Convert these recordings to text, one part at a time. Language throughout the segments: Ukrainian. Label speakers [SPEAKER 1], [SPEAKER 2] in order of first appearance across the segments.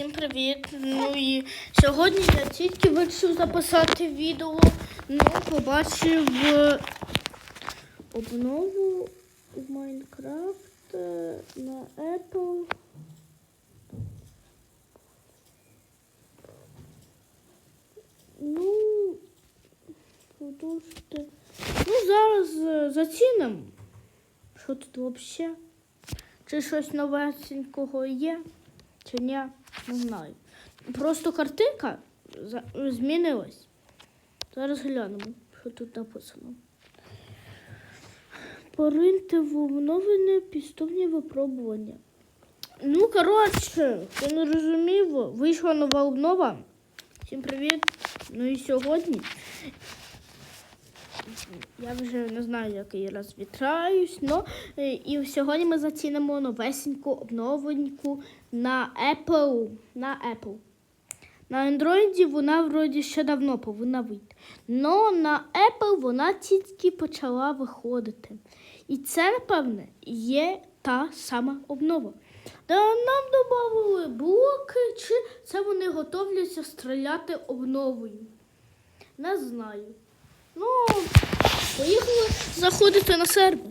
[SPEAKER 1] Всім привіт! Ну і сьогодні я тільки вирішив записати відео, ну побачив е, обнову в Майнкрафт е, на Apple. Ну, продовжити. Ну, зараз е, зацінимо. Що тут взагалі? Чи щось новесенького є? Чи ні? Не знаю. Просто картинка змінилась. Зараз глянемо, що тут написано. Пориньте в обновлене підступні випробування. Ну, коротше, хто не розумів, вийшла нова обнова. Всім привіт. Ну і сьогодні. Я вже не знаю, який раз вітраюсь, но е, і сьогодні ми зацінимо новесеньку обновленьку на Apple. На Apple. На Android вона вроді ще давно повинна вийти. Но на Apple вона тільки почала виходити. І це, напевне, є та сама обнова. Та нам додали блоки, чи це вони готовляться стріляти обновою. Не знаю. Ну, поїхали заходити на сервер.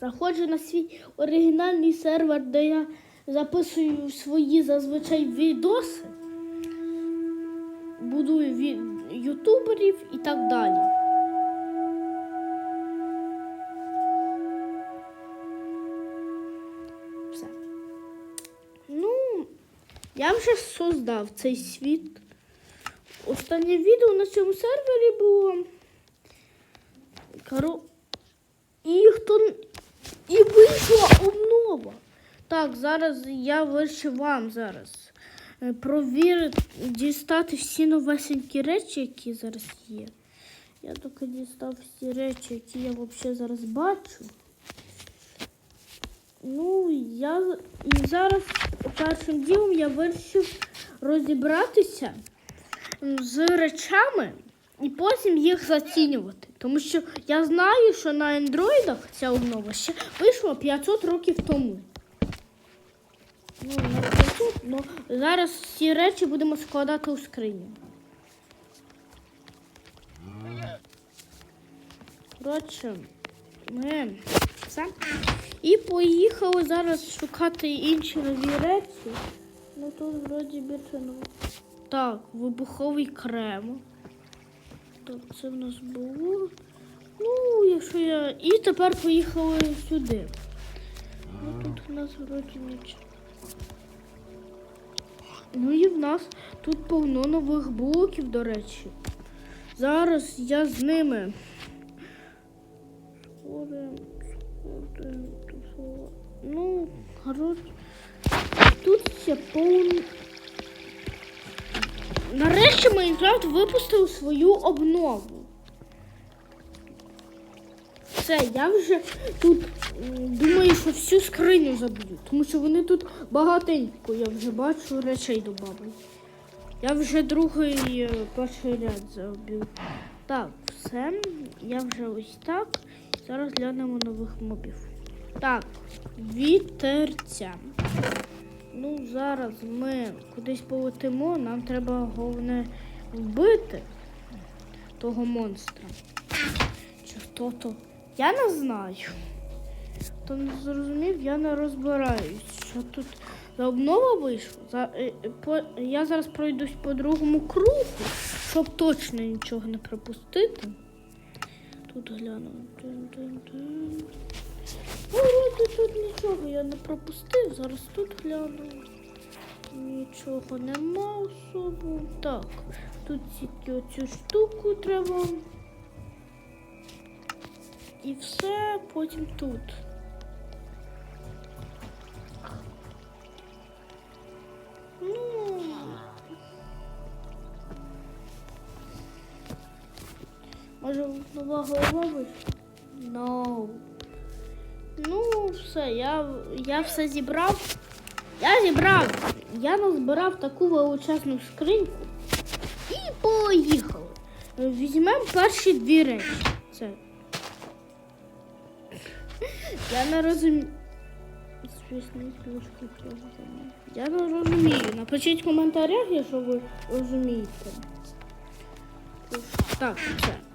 [SPEAKER 1] Заходжу на свій оригінальний сервер, де я записую свої зазвичай відоси, будую ві- ютуберів і так далі. Все. Ну, я вже создав цей світ. Останнє відео на цьому сервері було. Коро... І хто і вийшла обнова. Так, зараз я вирішив вам зараз е, провірити, дістати всі новесенькі речі, які зараз є. Я тільки дістав всі речі, які я взагалі зараз бачу. Ну, я зараз першим ділом я вирішив розібратися з речами і потім їх зацінювати. Тому що я знаю, що на андроїдах ця обнова ще вийшла 500 років тому. Ну, не 500, но зараз всі речі будемо складати у скриню. Коротше, ми все. І поїхали зараз шукати інші нові речі. Ну тут вроді більше нового. Так, вибуховий крем. Так, це в нас було. Ну, якщо я. І тепер поїхали сюди. Ну тут в нас вроді нічого. Ну і в нас тут повно нових блоків, до речі. Зараз я з ними. Ну, коротше. Тут ще повно. Нарешті Майнкрафт випустив свою обнову. Все, я вже тут думаю, що всю скриню заб'ю, тому що вони тут багатенько, я вже бачу речей додали. Я вже другий е, перший ряд забив. Так, все, я вже ось так. Зараз глянемо нових мобів. Так, вітерця. Ну, зараз ми кудись полетимо, нам треба головне вбити того монстра. Чи хто то? Я не знаю. Хто не зрозумів, я не розбираюсь. Що тут за обнова вийшла? Е, е, я зараз пройдусь по другому кругу, щоб точно нічого не пропустити. Тут гляну. Ну, вроде тут нічого я не пропустив. Зараз тут гляну. Нічого нема особо. Так, тут тільки оцю штуку треба. І все, потім тут. Ну. Може нова голова? No. Ну, все, я, я все зібрав. Я зібрав. Я назбирав таку величезну скриньку і поїхали. Візьмемо перші дві речі. Це. Я не розумію. Я не розумію. Напишіть в коментарях, якщо ви розумієте. Так, все.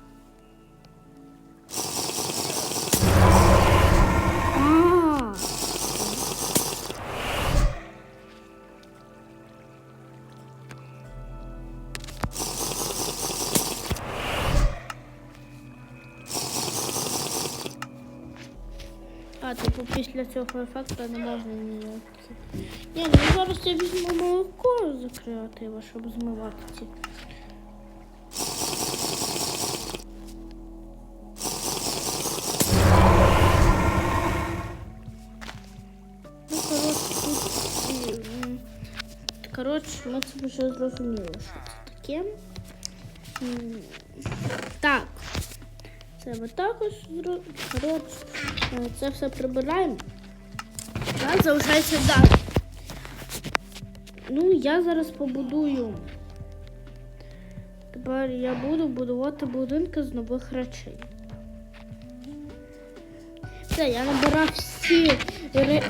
[SPEAKER 1] А, типу після цього ефекту не можна ніяк. Ні, ну зараз я візьму молоко з креатива, щоб змивати ці. Ну, коротше, тут. і, м, Коротше, ми це вже зрозуміли, що це таке. М, Так. Ми також е, це все прибираємо. Так, залишається далі. Ну, я зараз побудую. Тепер я буду будувати будинки з нових речей. Все, я набирав всі е,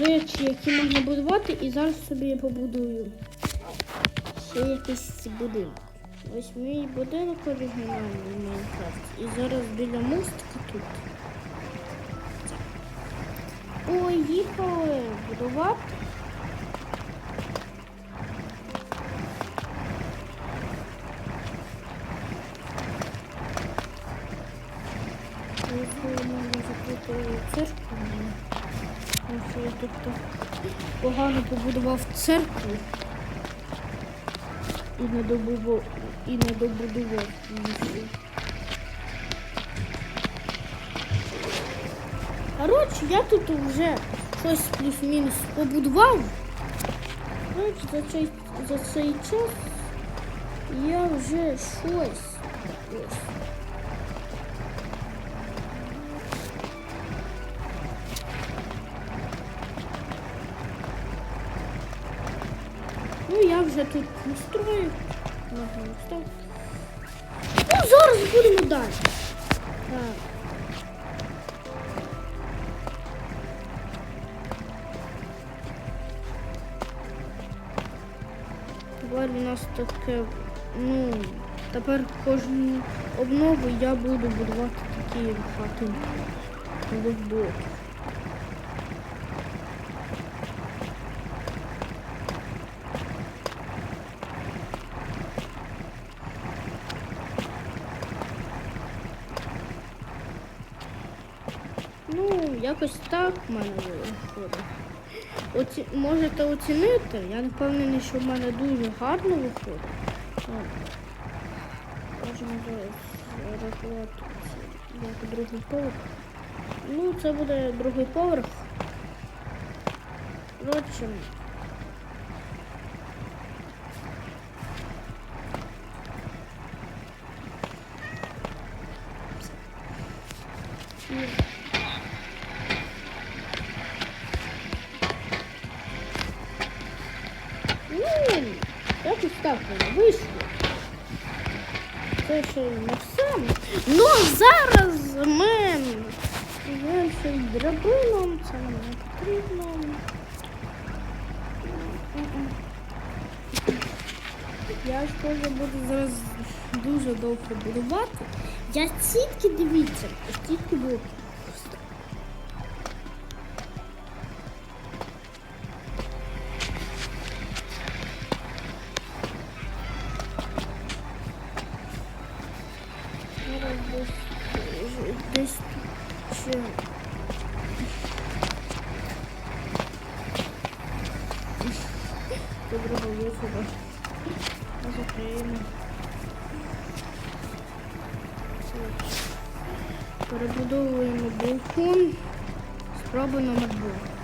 [SPEAKER 1] речі, які можна будувати, і зараз собі побудую ще якийсь будинок. Ось мій будинок оригінальний в Майнкрафті. І зараз біля мостика тут. Поїхали будувати. Якщо церкву, я тут погано побудував церкву і не добудував і не добудував її. Коротше, я тут вже щось плюс-мінус побудував. Коротше, за цей, за цей час я вже щось. Ось. Ну, я вже тут настрою. Ну, зараз будемо далі. Так. Тепер у нас таке, ну, тепер кожну обнову я буду будувати такі хати нових блоків. Ну, якось так в мене виходить. Оці... Можете оцінити, я не впевнений, що в мене дуже гарно виходить. Можемо зараз рахувати як другий поверх. Ну, це буде другий поверх. Коротше. І Ну, якось так воно вийшло. Це ще не все. Ну зараз ми ще й драбином, це нам не потрібно. Я ж теж буду зараз дуже довго будувати. Я тільки дивіться, тільки блоки. шляху. Спроба номер 2.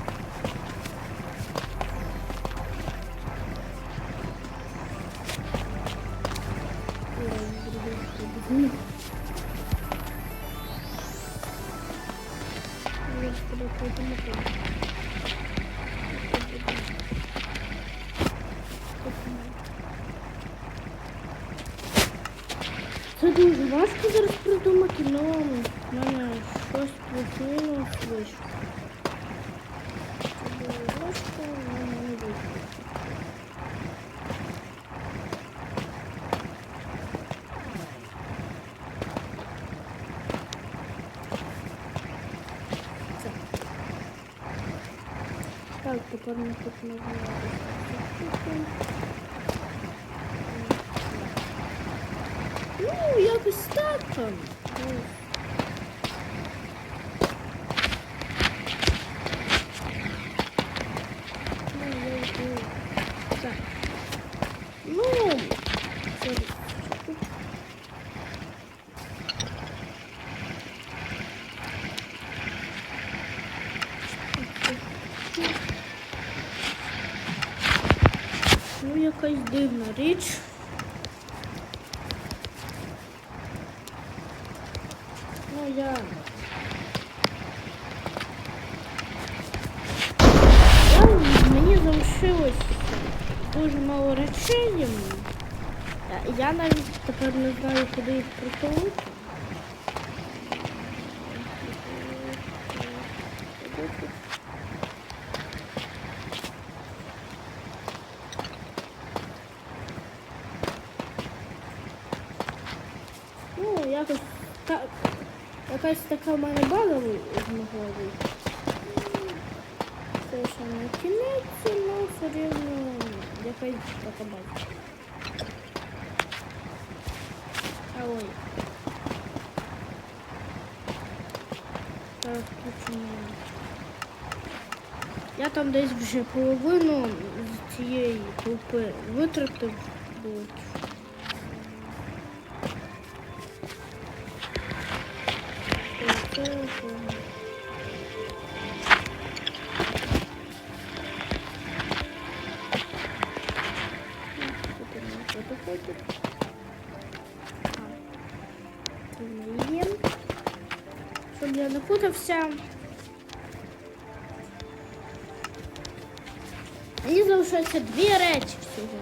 [SPEAKER 1] Тепер ми тут називаємо. Ну, якось так там. Ну, Ну, я йду. Так. Ну, це... Ну, якась дивна річ. Ну, я. я мені залишилось дуже мало речей. Я- навіть тепер не знаю, куди їх притулити. Ну, якось так. Якась така в мене база ви- змогла вийти. Це ще не кінець, але все рівно якась така база. А ой. Так, включимо. Я там десь вже половину з цієї толпи витратив блоків. Є. Щоб я не путався. Мені залишається дві речі всього.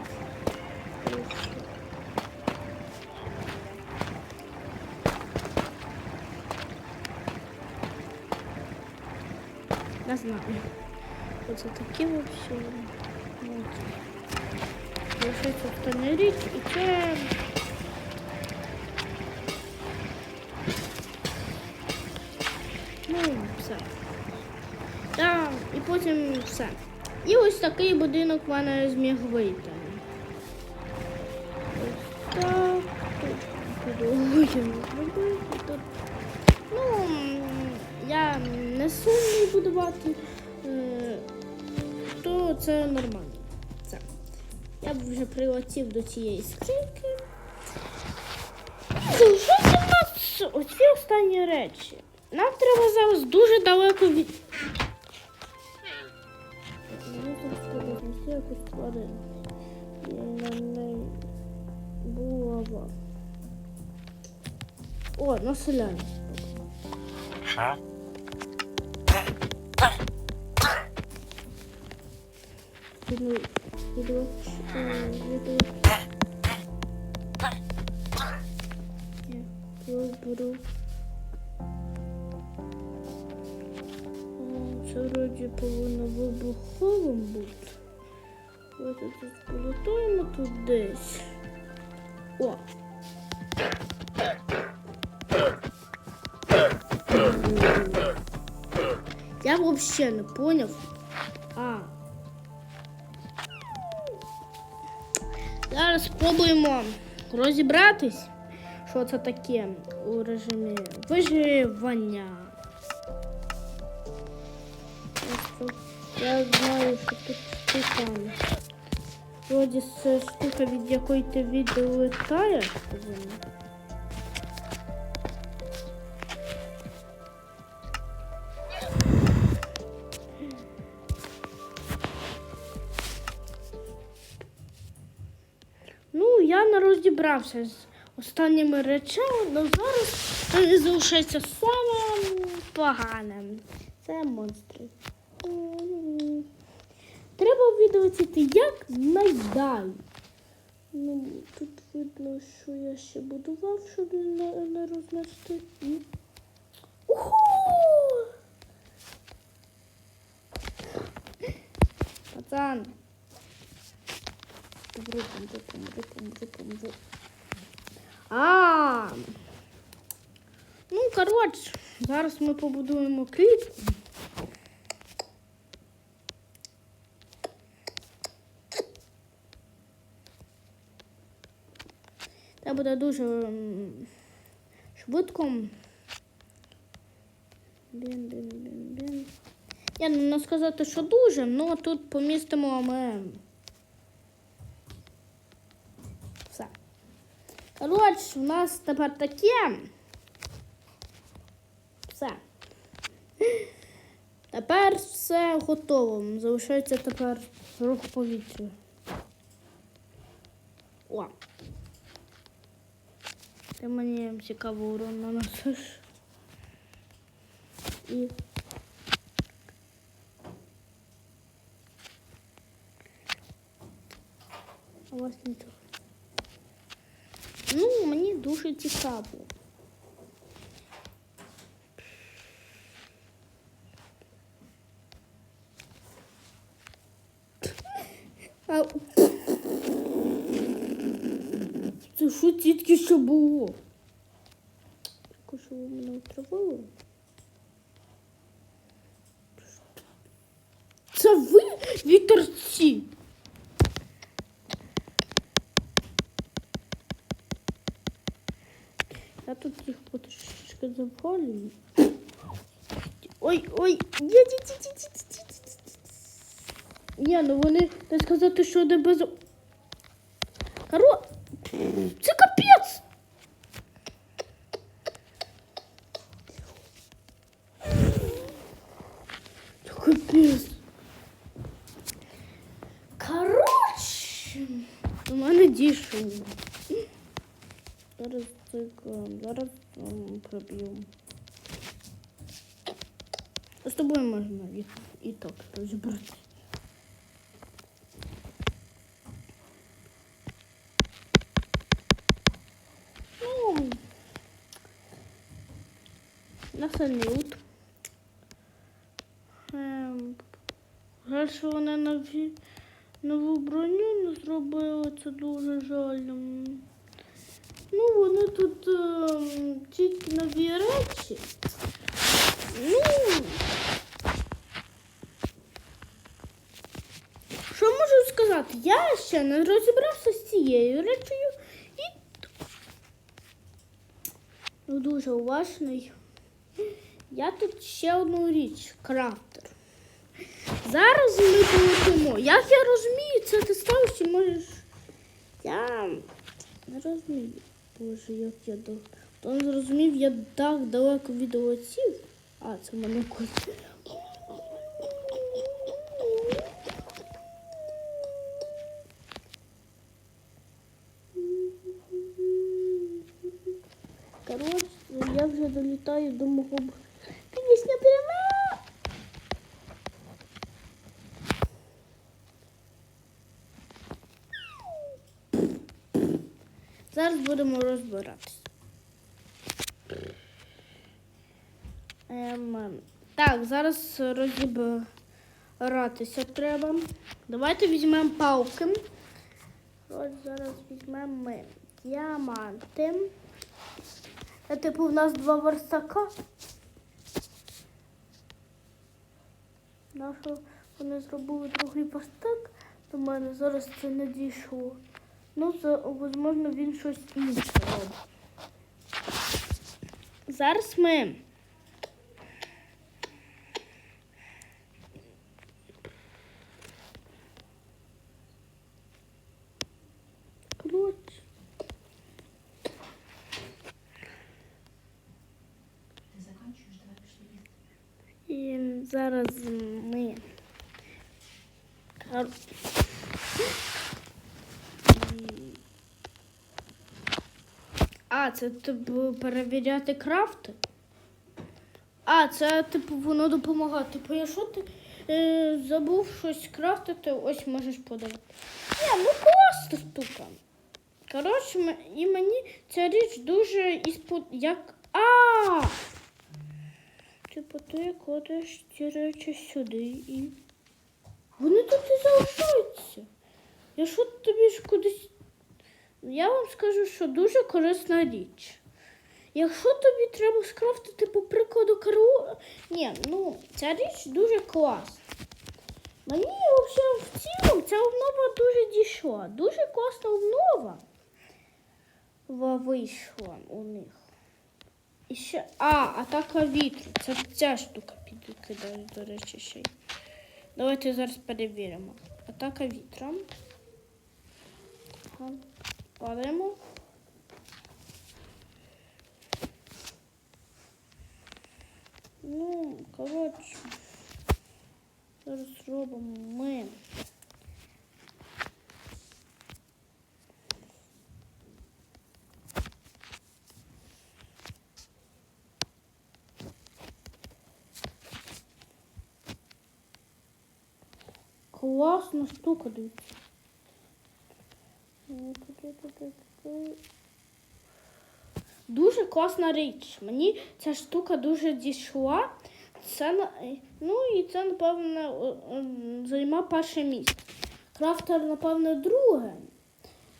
[SPEAKER 1] Не знаю. Оце такі вообще. Залишається остання річ і це. Ну, все. Так, і потім все. І ось такий будинок в мене зміг вийти. Ось так. Тут. Ну, я не сумний будувати, е, то це нормально. Це. Я б вже прилетів до цієї скриньки. Залишаються в нас оці останні речі. Нам треба зараз дуже далеко від. Якусь тварину. І на неї булава. О, на піду, е, піду. Я виберу. Це вроді повинно вибуховим бути. Ось тут десь. О! Я взагалі не поняв. А. Зараз спробуємо розібратись, що це таке у режимі виживання. Я знаю, що тут штука. Вроді це штука, від якої ти відлетаєш. Ну, я не розібрався з останніми речами, але зараз залишається саме погане. Це монстри. Треба відлетіти як найдалі. Ну, тут видно, що я ще будував, щоб не, не рознести. І- Уху! Пацан. Помру, помру, помру, помру, помру. А. Ну, коротше, зараз ми побудуємо клітку. Це буде дуже швидко. Бін, бін, бін, бін. Я не сказати, що дуже, але тут помістимо ми. Все. Коротше, у нас тепер таке. Все. Тепер все готово. Залишається тепер рух повітря. О. Ти мені цікаво урон наносиш. І. А у вас нічого. Ну, мені дуже цікаво. А... Ну що тітки що було? Тільки що ви мене отравили? Це ви вітерці? Я тут їх потрошечки запалюю. Ой, ой, Ні, ну вони, не сказати, що не без... Хоро... Це капець! Це капець. Коротше, у мене дійшов. Зараз цикл, зараз ем, проб'ю. З тобою можна і, і так розібратися. Салют. Жаль, що вони нові, нову броню не зробили, це дуже жаль. Ну, вони тут ем, тільки нові речі. Ну, що можу сказати? Я ще не розібрався з цією речею і ну, дуже уважний. Я тут ще одну річ, крафтер. Зараз ми полетимо. Як я розумію, це ти ставиш чи можеш. Я не розумію. Боже, як я до. Хто не зрозумів, я так далеко від олеців. А, це в мене кот. Коротше, я вже долітаю до мого Зараз будемо розбиратись. Ем, так, зараз розібратися треба. Давайте візьмемо палки. Ось зараз візьмемо ми діаманти. Це типу в нас два верстака. Нащо вони зробили другий верстак, до мене зараз це не дійшло. Ну, це, можливо, він щось інше робить. Зараз ми. Зараз ми. Кор- І- А, це типу перевіряти крафти? А, це типу воно допомагає. Типу, якщо ти е, забув щось крафтити, ось можеш подавати. Ні, ну класна штука. Коротше, і мені ця річ дуже іспод... як. А! Типу, ти кладеш ці речі сюди і. Вони тут і залишаються. Якщо тобі ж кудись. Я вам скажу, що дуже корисна річ. Якщо тобі треба скрафтити, по прикладу, кару. Ні, ну, ця річ дуже класна. Мені взагалі в цілому ця обнова дуже дійшла. Дуже класна обнова. вийшла у них. І ще. А, атака вітру. Це ця штука підкидає, до речі, ще й. Давайте зараз перевіримо. Атака вітром. Ага. Падаємо. Ну, коротше. Зараз робимо ми. Класна штука, дивіться. Дуже класна річ. Мені ця штука дуже дійшла. Це, ну і це, напевно, о- о, займа перше місце. Крафтер, напевно, друге.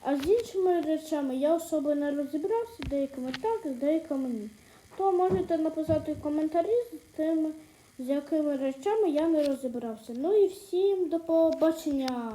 [SPEAKER 1] А з іншими речами я особо не розібрався, деякими так, деякими ні. То можете написати коментарі з тими, з якими речами я не розібрався. Ну і всім до побачення.